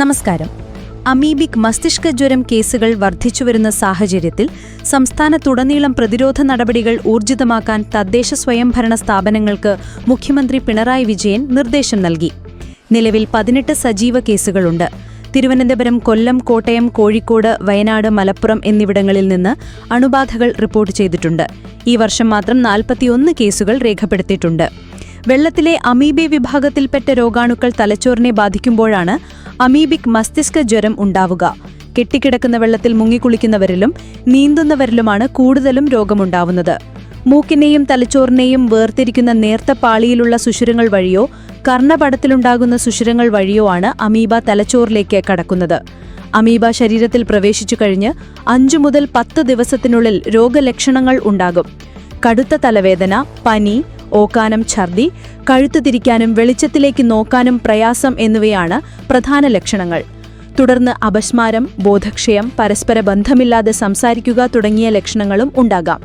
നമസ്കാരം. അമീബിക് മസ്തിഷ്ക ജ്വരം കേസുകൾ വർദ്ധിച്ചുവരുന്ന സാഹചര്യത്തിൽ സംസ്ഥാനത്തുടനീളം പ്രതിരോധ നടപടികൾ ഊർജിതമാക്കാൻ തദ്ദേശ സ്വയംഭരണ സ്ഥാപനങ്ങൾക്ക് മുഖ്യമന്ത്രി പിണറായി വിജയൻ നിർദ്ദേശം നൽകി. നിലവിൽ പതിനെട്ട് സജീവ കേസുകളുണ്ട്. തിരുവനന്തപുരം കൊല്ലം കോട്ടയം കോഴിക്കോട് വയനാട് മലപ്പുറം എന്നിവിടങ്ങളിൽ നിന്ന് അണുബാധകൾ റിപ്പോർട്ട് ചെയ്തിട്ടുണ്ട്. ഈ വർഷം മാത്രം നാൽപ്പത്തിയൊന്ന് കേസുകൾ രേഖപ്പെടുത്തിയിട്ടുണ്ട്. വെള്ളത്തിലെ അമീബി വിഭാഗത്തിൽപ്പെട്ട രോഗാണുക്കൾ തലച്ചോറിനെ ബാധിക്കുമ്പോഴാണ് അമീബിക് മസ്തിഷ്ക ജ്വരം ഉണ്ടാവുക. കെട്ടിക്കിടക്കുന്ന വെള്ളത്തിൽ മുങ്ങിക്കുളിക്കുന്നവരിലും നീന്തുന്നവരിലുമാണ് കൂടുതലും രോഗമുണ്ടാവുന്നത്. മൂക്കിനെയും തലച്ചോറിനെയും വേർതിരിക്കുന്ന നേർത്ത പാളിയിലുള്ള സുഷിരങ്ങൾ വഴിയോ കർണപടത്തിലുണ്ടാകുന്ന സുഷിരങ്ങൾ വഴിയോ ആണ് അമീബ തലച്ചോറിലേക്ക് കടക്കുന്നത്. അമീബ ശരീരത്തിൽ പ്രവേശിച്ചു കഴിഞ്ഞ് അഞ്ചു മുതൽ പത്ത് ദിവസത്തിനുള്ളിൽ രോഗലക്ഷണങ്ങൾ ഉണ്ടാകും. കടുത്ത തലവേദന പനി ഓക്കാനം ഛർദി കഴുത്തു തിരിക്കാനും വെളിച്ചത്തിലേക്ക് നോക്കാനും പ്രയാസം എന്നിവയാണ് പ്രധാന ലക്ഷണങ്ങൾ. തുടർന്ന് അപസ്മാരം ബോധക്ഷയം പരസ്പര ബന്ധമില്ലാതെ സംസാരിക്കുക തുടങ്ങിയ ലക്ഷണങ്ങളും ഉണ്ടാകാം.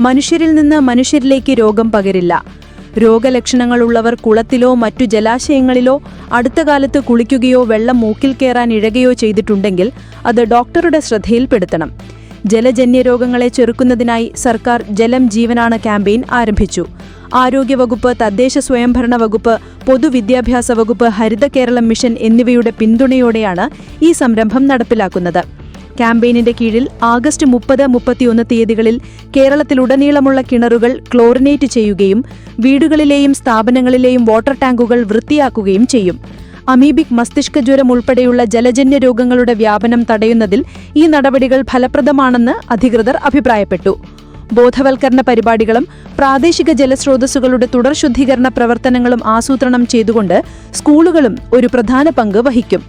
മനുഷ്യരിൽ നിന്ന് മനുഷ്യരിലേക്ക് രോഗം പകരില്ല. രോഗലക്ഷണങ്ങളുള്ളവർ കുളത്തിലോ മറ്റു ജലാശയങ്ങളിലോ അടുത്ത കാലത്ത് കുളിക്കുകയോ വെള്ളം മൂക്കിൽ കയറാൻ ഇഴകയോ ചെയ്തിട്ടുണ്ടെങ്കിൽ അത് ഡോക്ടറുടെ ശ്രദ്ധയിൽപ്പെടുത്തണം. ജലജന്യ രോഗങ്ങളെ ചെറുക്കുന്നതിനായി സർക്കാർ ജലം ജീവനാണ് ക്യാമ്പയിൻ ആരംഭിച്ചു. ആരോഗ്യവകുപ്പ് തദ്ദേശ സ്വയംഭരണ വകുപ്പ് പൊതുവിദ്യാഭ്യാസ വകുപ്പ് ഹരിത കേരളം മിഷൻ എന്നിവയുടെ പിന്തുണയോടെയാണ് ഈ സംരംഭം നടപ്പിലാക്കുന്നത്. ക്യാമ്പയിനിന്റെ കീഴിൽ ആഗസ്റ്റ് മുപ്പത് മുപ്പത്തിയൊന്ന് തീയതികളിൽ കേരളത്തിലുടനീളമുള്ള കിണറുകൾ ക്ലോറിനേറ്റ് ചെയ്യുകയും വീടുകളിലെയും സ്ഥാപനങ്ങളിലെയും വാട്ടർ ടാങ്കുകൾ വൃത്തിയാക്കുകയും ചെയ്യും. അമീബിക് മസ്തിഷ്ക ജ്വരം ഉൾപ്പെടെയുള്ള ജലജന്യ രോഗങ്ങളുടെ വ്യാപനം തടയുന്നതിൽ ഈ നടപടികൾ ഫലപ്രദമാണെന്ന് അധികൃതർ അഭിപ്രായപ്പെട്ടു. ബോധവൽക്കരണ പരിപാടികളും പ്രാദേശിക ജലസ്രോതസ്സുകളുടെ തുടർ ശുദ്ധീകരണ പ്രവർത്തനങ്ങളും ആസൂത്രണം ചെയ്തുകൊണ്ട് സ്കൂളുകളും ഒരു പ്രധാന പങ്ക് വഹിക്കും.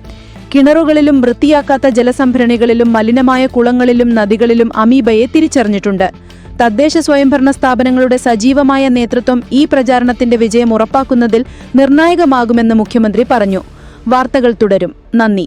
കിണറുകളിലും വൃത്തിയാക്കാത്ത ജലസംഭരണികളിലും മലിനമായ കുളങ്ങളിലും നദികളിലും അമീബയെ തിരിച്ചറിഞ്ഞിട്ടുണ്ട്. തദ്ദേശ സ്വയംഭരണ സ്ഥാപനങ്ങളുടെ സജീവമായ നേതൃത്വം ഈ പ്രചാരണത്തിന്റെ വിജയം ഉറപ്പാക്കുന്നതിൽ നിർണായകമാകുമെന്ന് മുഖ്യമന്ത്രി പറഞ്ഞു. വാർത്തകൾ തുടരും. നന്ദി.